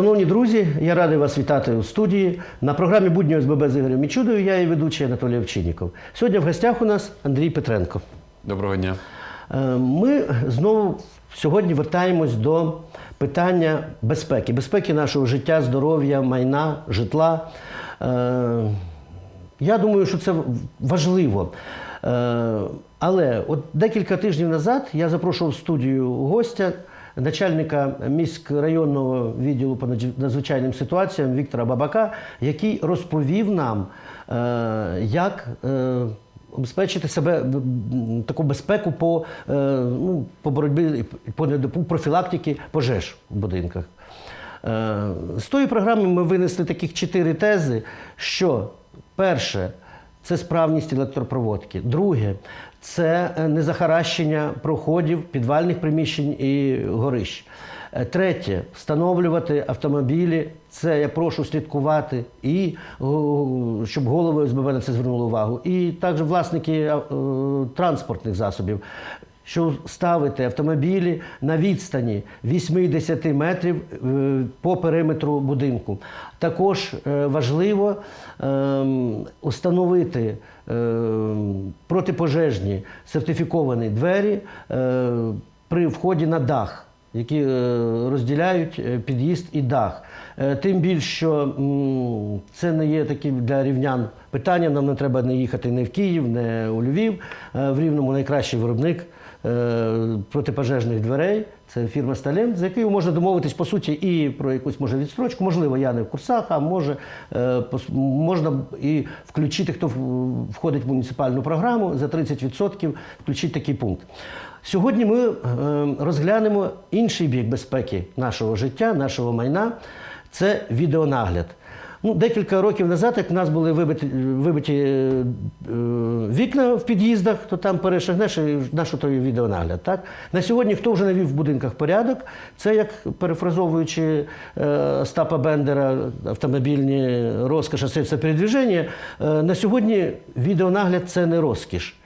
Шановні друзі, я радий вас вітати у студії. На програмі будні ОСББ з Ігорем Мічудою я і ведучий Анатолій Овчинніков. Сьогодні в гостях у нас Андрій Петренко. Доброго дня. Е, Ми знову сьогодні вертаємось до питання безпеки, безпеки нашого життя, здоров'я, майна, житла. Е, Я думаю, що це важливо. Е, Але от декілька тижнів назад я запрошував в студію гостя, начальника міськрайонного відділу по надзвичайним ситуаціям Віктора Бабака, який розповів нам, е, як е, обезпечити себе таку безпеку по, е, ну, по боротьбі по профілактики пожеж в будинках. З тої програми ми винесли таких чотири тези, що перше це справність електропроводки. Друге це е, незахаращення проходів, підвальних приміщень і горищ. Е, Третє встановлювати автомобілі. Це я прошу слідкувати, і щоб голови ОСББ на це звернули увагу. І також власники е, транспортних засобів що ставити автомобілі на відстані 8-10 метрів е, по периметру будинку. Також е, важливо ем, установити ем, протипожежні сертифіковані двері е, при вході на дах. Які е, розділяють е, під'їзд і дах. Е, Тим більше, що це не є таким для рівнян питання. Нам не треба не їхати не в Київ, не у Львів. Е, В Рівному найкращий виробник е, протипожежних дверей. Це фірма Сталін, з якою можна домовитись по суті і про якусь може відстрочку. Можливо, я не в курсах, а може е, можна і включити, хто входить в муніципальну програму за 30% включити такий пункт. Сьогодні ми е, розглянемо інший бік безпеки нашого життя, нашого майна це відеонагляд. Ну, декілька років назад, як в нас були вибиті, вибиті е, е, вікна в під'їздах, то там перешагнеш і на що той відеонагляд. Так? На сьогодні хто вже навів в будинках порядок, це як перефразовуючи е, Остапа Бендера, автомобільні розкоші, це передвіження. Е, на сьогодні відеонагляд це не розкіш.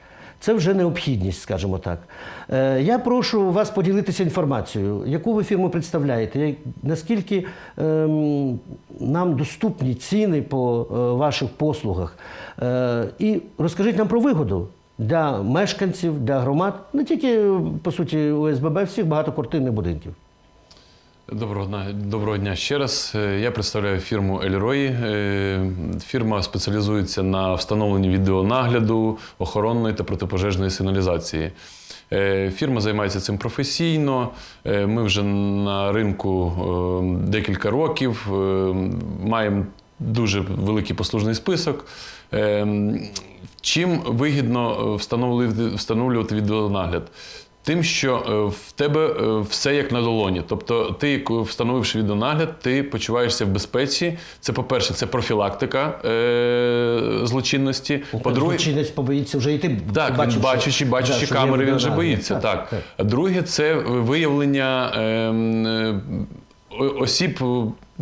Це вже необхідність, скажімо так. Е, Я прошу вас поділитися інформацією, яку ви фірму представляєте, наскільки ем, нам доступні ціни по е, ваших послугах. Е, і розкажіть нам про вигоду для мешканців, для громад, не тільки по суті ОСББ, всіх багатоквартирних будинків. Доброго дня, доброго дня ще раз. Е, Я представляю фірму Ельрой. Е, Фірма спеціалізується на встановленні відеонагляду, охоронної та протипожежної сигналізації. Е, Фірма займається цим професійно. Ми вже на ринку декілька років маємо дуже великий послужний список. Чим вигідно встановлювати відеонагляд? Тим, що е, в тебе е, все як на долоні. Тобто, ти, встановивши відеонагляд, ти почуваєшся в безпеці. Це, по-перше, це профілактика е- злочинності. По-друге, Злочинець побоїться вже йти. так, він побачивши- бачачи, бачачи Да, камери, він вже боїться. Так, А друге, це виявлення ем, е, осіб.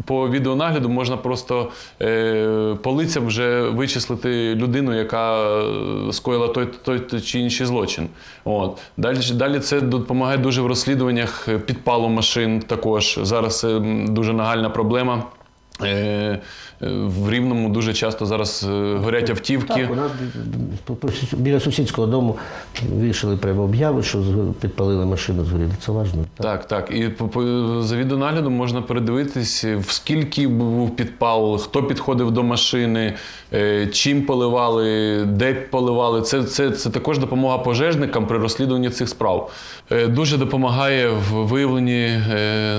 По відеонагляду можна просто е, по лицям вже вичислити людину, яка е, скоїла той, той, той чи інший злочин. От. Далі, далі це допомагає дуже в розслідуваннях підпалу машин. Також зараз це дуже нагальна проблема. Е, е, в Рівному дуже часто зараз е, горять автівки. Так, у нас бі- бі- бі- біля сусідського дому вішали прямо обяви, що підпалили машину згоріли. Це важливо. Так, так. І по, по за відеонаглядом можна передивитись, в скільки був підпал, хто підходив до машини, чим поливали, де поливали. Це, це, це також допомога пожежникам при розслідуванні цих справ. Дуже допомагає в виявленні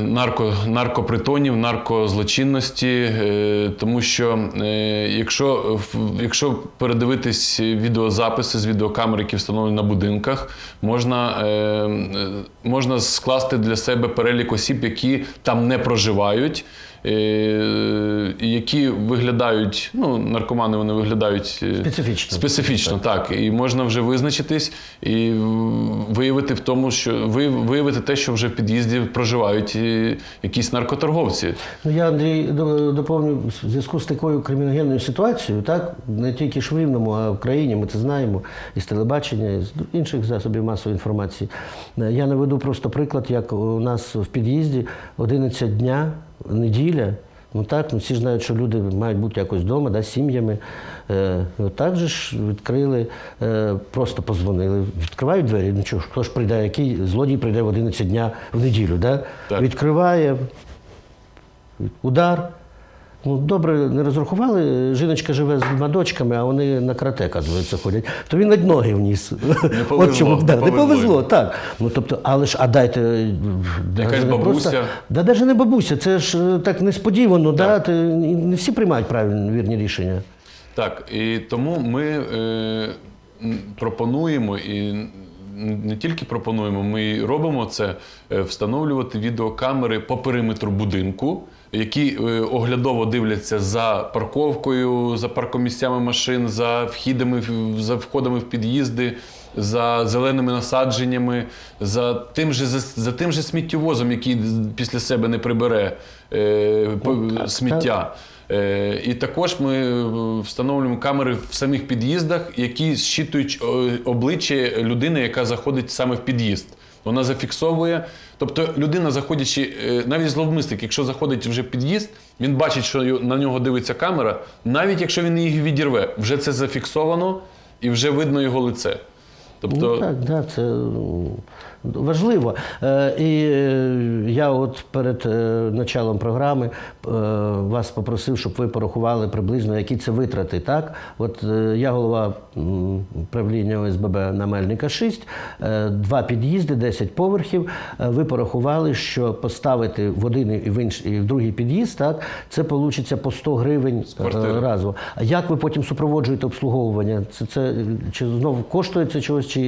нарко, наркопритонів, наркозлочинності, е, тому що е, якщо, якщо передивитись відеозаписи з відеокамер, які встановлені на будинках, можна, е, можна скласти для себе перелік осіб, які там не проживають. Е, які виглядають, ну, наркомани вони виглядають е, Специфічно. Специфічно, так. І можна вже визначитись і виявити в тому, що ви- виявити те, що вже в під'їзді проживають е, якісь наркоторговці. Ну, я, Андрій, до- доповню в зв'язку з такою криміногенною ситуацією, так, не тільки ж в Рівному, а в країні, ми це знаємо, із телебачення, і з інших засобів масової інформації. Я наведу просто приклад, як у нас в під'їзді 11 дня неділя. Ну так, ну всі ж знають, що люди мають бути якось вдома, да, з сім'ями. Е, так же ж відкрили, е, просто позвонили. Відкривають двері. Ну чого ж, хто ж прийде, який злодій прийде в 11 дня в неділю, да? Так. Відкриває, удар. Ну, добре, не розрахували. Жіночка живе з двома дочками, а вони на карате, оказується, ходять. То він навіть ноги вніс. Не повезло, да, не повезло. повезло, так. Ну, тобто, але ж, а дайте. Якась бабуся. Просто, да, навіть не бабуся, це ж е, так несподівано, да, ти, не всі приймають правильні вірні рішення. Так, і тому ми е, пропонуємо і не тільки пропонуємо, ми робимо це е, встановлювати відеокамери по периметру будинку, які е, оглядово дивляться за парковкою, за паркомісцями машин, за вхідами, за входами в під'їзди. За зеленими насадженнями, за тим же за, за тим же сміттєвозом, який після себе не прибере е, сміття. Е, І також ми е, встановлюємо камери в самих під'їздах, які зчитують е, обличчя людини, яка заходить саме в під'їзд. Вона зафіксовує. Тобто людина, заходячи, е, навіть зловмисник, якщо заходить вже в під'їзд, він бачить, що на нього дивиться камера, навіть якщо він її відірве, вже це зафіксовано і вже видно його лице. Тобто, Ну, так, да, це м, важливо. Е, і е, я от перед е, началом програми вас попросив, щоб ви порахували приблизно, які це витрати. Так? От я голова правління ОСББ на Мельника 6, е, два під'їзди, 10 поверхів. Ви порахували, що поставити в один і в інший і в другий під'їзд, так, це вийде по 100 гривень разово. А як ви потім супроводжуєте обслуговування? Це, це чи знову коштує це чогось, чи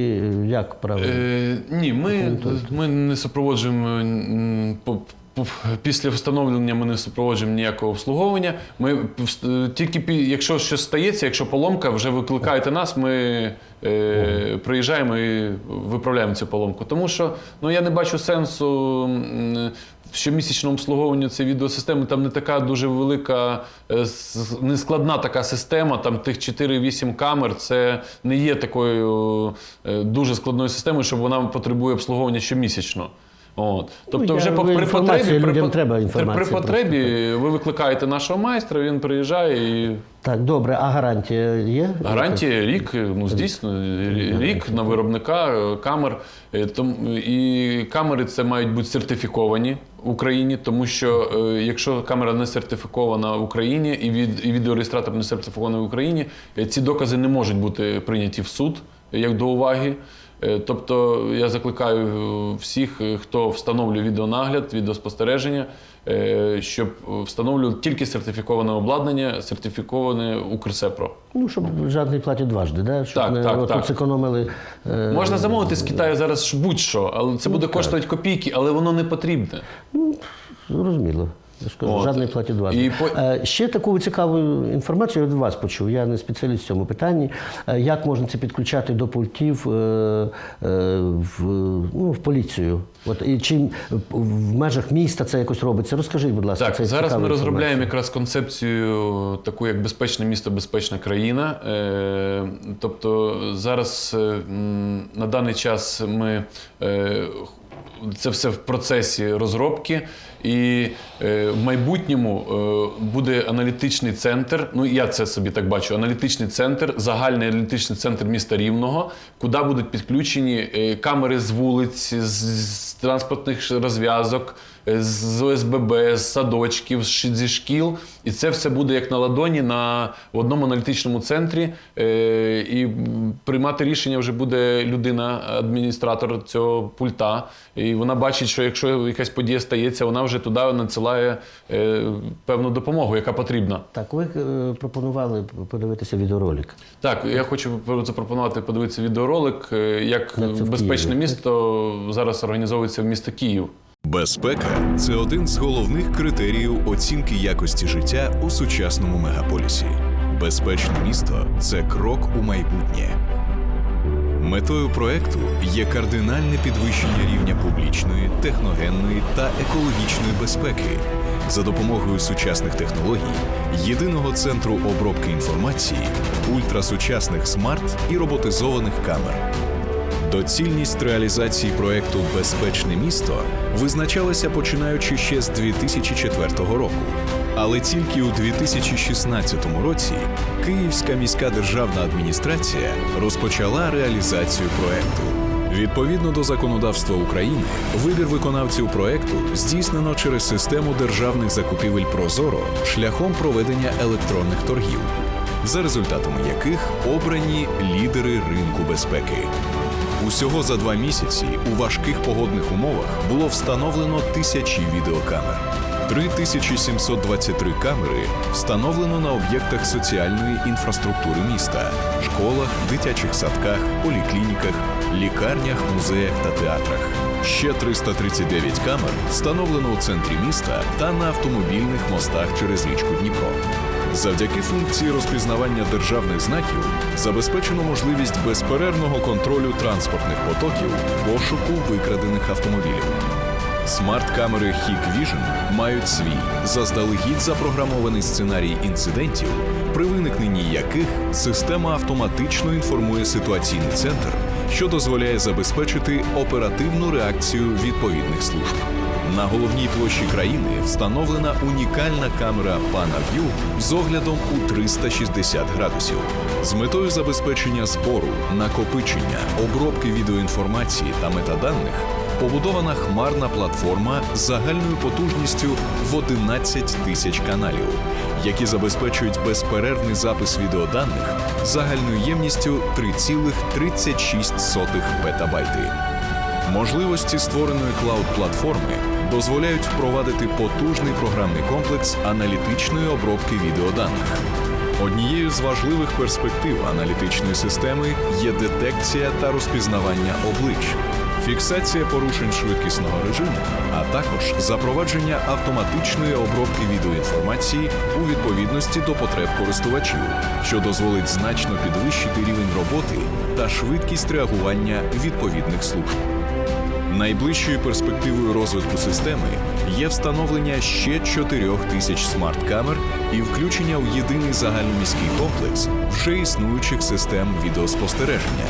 як правильно? Е, ні, ми, ми не супроводжуємо по- по- після встановлення. Ми не супроводжуємо ніякого обслуговування. Ми тільки пі- якщо щось стається, якщо поломка, вже викликаєте нас. Ми е, приїжджаємо і виправляємо цю поломку. Тому що ну я не бачу сенсу. Обслуговування щомісячному обслуговуванні цієї відеосистеми там не така дуже велика, не складна така система, там тих 4-8 камер. Це не є такою е, дуже складною системою, щоб вона потребує обслуговування щомісячно. От. Тобто, я- вже по, при потребі, при, треба інформація при потребі ви викликаєте нашого майстра, він приїжджає і Так, добре, а гарантія є? Гарантія рік, ну здійсно, рік на виробника е, камер. Е, І камери це мають бути сертифіковані в Україні, тому що е, якщо камера не сертифікована в Україні і від і відеореєстратор не сертифікований в Україні, е, ці докази не можуть бути прийняті в суд е, як до уваги. Е, Тобто я закликаю е, всіх, е, хто встановлює відеонагляд, відеоспостереження, щоб встановлювати тільки сертифіковане обладнання, сертифіковане Укрсепро. Ну, щоб жадний платить дважди, да? щоб Так, не так, так. зекономили. Можна замовити з Китаю зараз будь-що, але це буде коштувати копійки, але воно не потрібне. Зрозуміло. Я ж кажу, От. жадний платить дважди. І по- Е, Ще таку цікаву інформацію я від вас почув. Я не спеціаліст в цьому питанні. Е, Як можна це підключати до пультів е, в, ну, в поліцію? От, і чи в межах міста це якось робиться? Розкажіть, будь ласка, Так, це зараз ми розробляємо інформація. якраз концепцію таку, як безпечне місто, безпечна країна. Тобто зараз на даний час ми. Це все в процесі розробки, і е, в майбутньому е, буде аналітичний центр. Ну я це собі так бачу. Аналітичний центр, загальний аналітичний центр міста Рівного, куди будуть підключені е, камери з вулиць, з, транспортних розв'язок, з ОСББ, з садочків, зі шкіл. І це все буде як на ладоні на в одному аналітичному центрі. Е, і приймати рішення вже буде людина, адміністратор цього пульта. І вона бачить, що якщо якась подія стається, вона вже туди надсилає е, певну допомогу, яка потрібна. Так, ви е, пропонували подивитися відеоролик. Так, я хочу запропонувати подивитися відеоролик, як безпечне місто зараз організовується в місто Київ. Безпека це один з головних критеріїв оцінки якості життя у сучасному мегаполісі. Безпечне місто це крок у майбутнє. Метою проекту є кардинальне підвищення рівня публічної, техногенної та екологічної безпеки за допомогою сучасних технологій, єдиного центру обробки інформації, ультрасучасних смарт і роботизованих камер. Доцільність реалізації проекту Безпечне місто визначалася починаючи ще з 2004 року. Але тільки у 2016 році Київська міська державна адміністрація розпочала реалізацію проекту. Відповідно до законодавства України, вибір виконавців проекту здійснено через систему державних закупівель Прозоро шляхом проведення електронних торгів, за результатами яких обрані лідери ринку безпеки. Усього за два місяці у важких погодних умовах було встановлено тисячі відеокамер. 3723 камери встановлено на об'єктах соціальної інфраструктури міста, школах, дитячих садках, поліклініках, лікарнях, музеях та театрах. Ще 339 камер встановлено у центрі міста та на автомобільних мостах через річку Дніпро. Завдяки функції розпізнавання державних знаків забезпечено можливість безперервного контролю транспортних потоків, пошуку викрадених автомобілів. Смарт-камери Hikvision мають свій заздалегідь запрограмований сценарій інцидентів, при виникненні яких система автоматично інформує ситуаційний центр, що дозволяє забезпечити оперативну реакцію відповідних служб. На головній площі країни встановлена унікальна камера PanaView з оглядом у 360 градусів з метою забезпечення збору, накопичення, обробки відеоінформації та метаданих. Побудована хмарна платформа з загальною потужністю в 11 тисяч каналів, які забезпечують безперервний запис відеоданих загальною ємністю 3,36 петабайти. Можливості створеної клауд-платформи дозволяють впровадити потужний програмний комплекс аналітичної обробки відеоданих. Однією з важливих перспектив аналітичної системи є детекція та розпізнавання облич, фіксація порушень швидкісного режиму, а також запровадження автоматичної обробки відеоінформації у відповідності до потреб користувачів, що дозволить значно підвищити рівень роботи та швидкість реагування відповідних служб. Найближчою перспективою розвитку системи є встановлення ще 4 тисяч смарт-камер і включення в єдиний загальноміський комплекс вже існуючих систем відеоспостереження,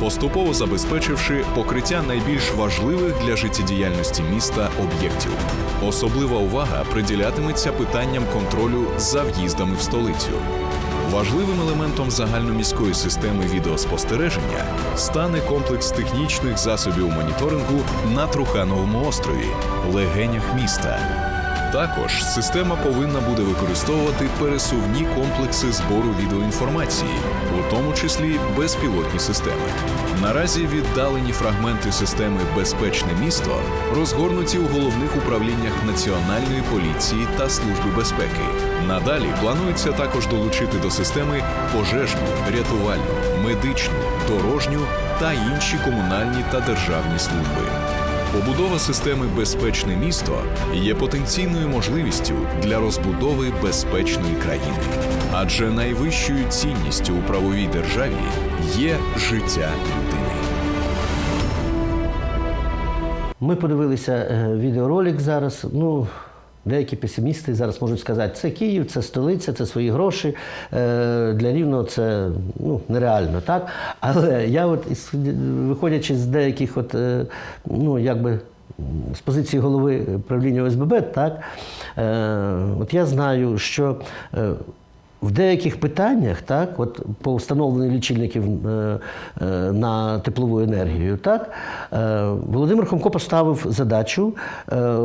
поступово забезпечивши покриття найбільш важливих для життєдіяльності міста об'єктів. Особлива увага приділятиметься питанням контролю за в'їздами в столицю. Важливим елементом загальноміської системи відеоспостереження стане комплекс технічних засобів моніторингу на Трухановому острові, легенях міста. Також система повинна буде використовувати пересувні комплекси збору відеоінформації, у тому числі безпілотні системи. Наразі віддалені фрагменти системи Безпечне місто розгорнуті у головних управліннях Національної поліції та Служби безпеки. Надалі планується також долучити до системи пожежну, рятувальну, медичну, дорожню та інші комунальні та державні служби. Побудова системи Безпечне місто є потенційною можливістю для розбудови безпечної країни, адже найвищою цінністю у правовій державі є життя Ми подивилися е, відеоролик зараз. Ну, деякі песимісти зараз можуть сказати, це Київ, це столиця, це свої гроші. Е, Для Рівного це ну, нереально, так? Але я, от, виходячи з деяких, от, е, ну, якби. З позиції голови правління ОСББ, так, е, от я знаю, що в деяких питаннях, так, от по встановленню лічильників е, е, на теплову енергію, так, е, Володимир Хомко поставив задачу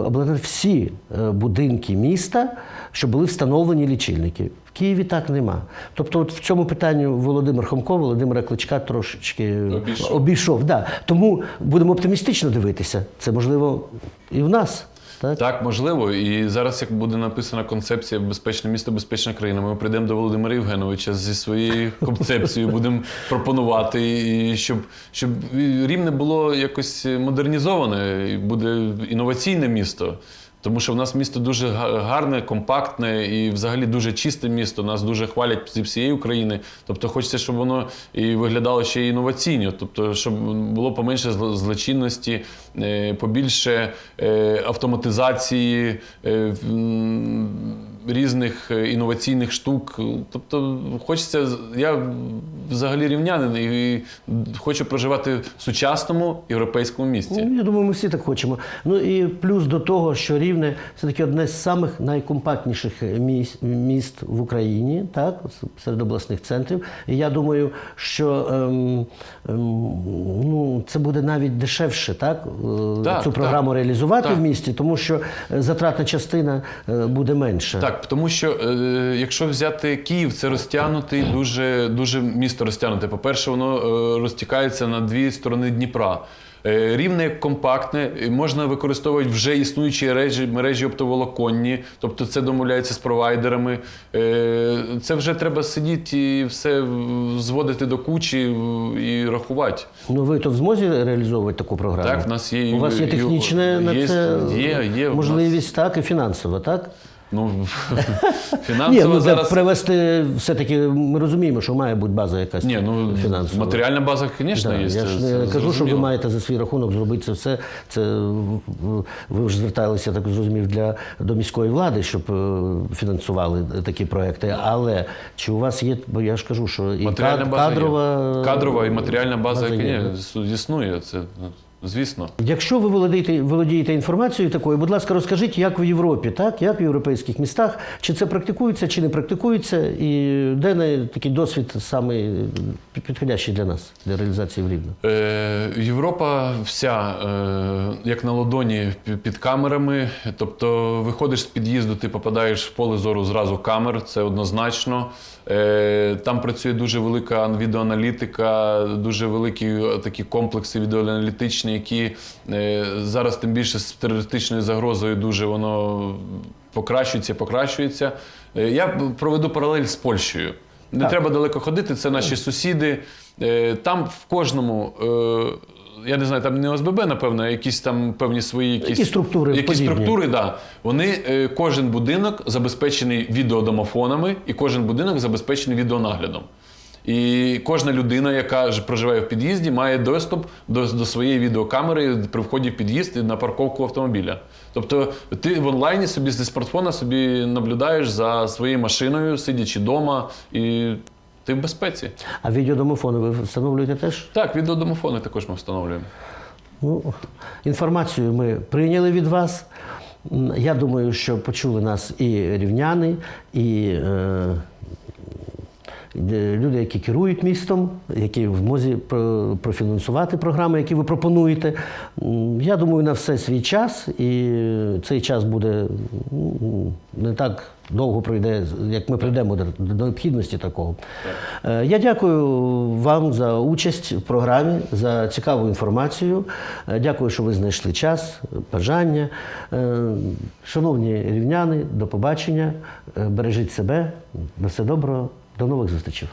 обладнати всі будинки міста, щоб були встановлені лічильники. В Києві так нема. Тобто, от в цьому питанні Володимир Хомко, Володимира Кличка трошечки Обійшов. обійшов да. Тому будемо оптимістично дивитися. Це можливо і в нас. Так? Так, можливо. І зараз, як буде написана концепція Безпечне місто, безпечна країна, ми прийдемо до Володимира Євгеновича зі своєю концепцією, будемо пропонувати, і щоб, щоб рівне було якось модернізоване, і буде інноваційне місто. Тому що в нас місто дуже га- гарне, компактне і взагалі дуже чисте місто. Нас дуже хвалять зі всієї України. Тобто хочеться, щоб воно і виглядало ще інноваційно. Тобто, щоб було поменше зло- злочинності, е, побільше е, автоматизації, е, різних е, інноваційних штук. Тобто, хочеться, я взагалі рівнянин і хочу проживати в сучасному європейському місті. Ну, я думаю, ми всі так хочемо. Ну і плюс до того, що Рівне це таки одне з самих найкомпактніших міст, міст в Україні, так, серед обласних центрів. І я думаю, що ем, ем, ну, це буде навіть дешевше, так, е, Так, цю так. програму реалізувати Так. в місті, тому що е, затратна частина буде менша. Так, тому що е, якщо взяти Київ, це розтягнутий, дуже, дуже місто розтягнуте. По-перше, воно е, розтікається на дві сторони Дніпра. Е, Рівне компактне, можна використовувати вже існуючі мережі, мережі оптоволоконні, тобто це домовляється з провайдерами. Е, Це вже треба сидіти і все зводити до кучі і рахувати. Ну ви то в змозі реалізовувати таку програму? Так, в нас є У вас є технічне на це є- є можливість, так, і фінансова, так? Ну, Ні, фінансово ну зараз. привести все-таки ми розуміємо, що має бути база якась Ні, ну фінансова. матеріальна база, звісно, Да, є. я ж це не кажу, що ви зрозуміло. маєте за свій рахунок зробити це все. Це в- ви ж зверталися, я так зрозумів, для до міської влади, щоб е, фінансували такі проекти. Але чи у вас є, бо я ж кажу, що і Матеріальна кад- база кадрова є. кадрова і матеріальна база, база є. є, існує. Це ну, звісно. Якщо ви володієте, володієте інформацією такою, будь ласка, розкажіть, як в Європі, так як в європейських містах, чи це практикується, чи не практикується, і де не такий досвід саме підходящий для нас для реалізації в Рівно? Е, Європа вся е, як на ладоні під камерами. Тобто виходиш з під'їзду, ти попадаєш в поле зору зразу камер, це однозначно. Е, Там працює дуже велика відеоаналітика, дуже великі е, такі комплекси відеоаналітичні, які е, зараз тим більше з терористичною загрозою дуже воно покращується, покращується. Е, Я проведу паралель з Польщею. Не Так. треба далеко ходити, це наші сусіди. Е, Там в кожному, я не знаю, там не ОСББ, напевно, а якісь там певні свої якісь, Які структури які подібні. структури, да. Вони кожен будинок забезпечений відеодомофонами, і кожен будинок забезпечений відеонаглядом. І кожна людина, яка проживає в під'їзді, має доступ до, до своєї відеокамери при вході в під'їзд і на парковку автомобіля. Тобто ти в онлайні собі зі смартфона собі наблюдаєш за своєю машиною, сидячи вдома, і ти в безпеці. А відеодомофони ви встановлюєте теж? Так, відеодомофони також ми встановлюємо. Ну, інформацію ми прийняли від вас. Я думаю, що почули нас і рівняни, і е, люди, які керують містом, які в змозі про- профінансувати програми, які ви пропонуєте. Я думаю, на все свій час, і цей час буде не так довго пройде, як ми прийдемо до, необхідності такого. Е, Я дякую вам за участь в програмі, за цікаву інформацію. Е, Дякую, що ви знайшли час, бажання. Е, Шановні рівняни, до побачення. Бережіть себе. На все доброго. До нових зустрічей.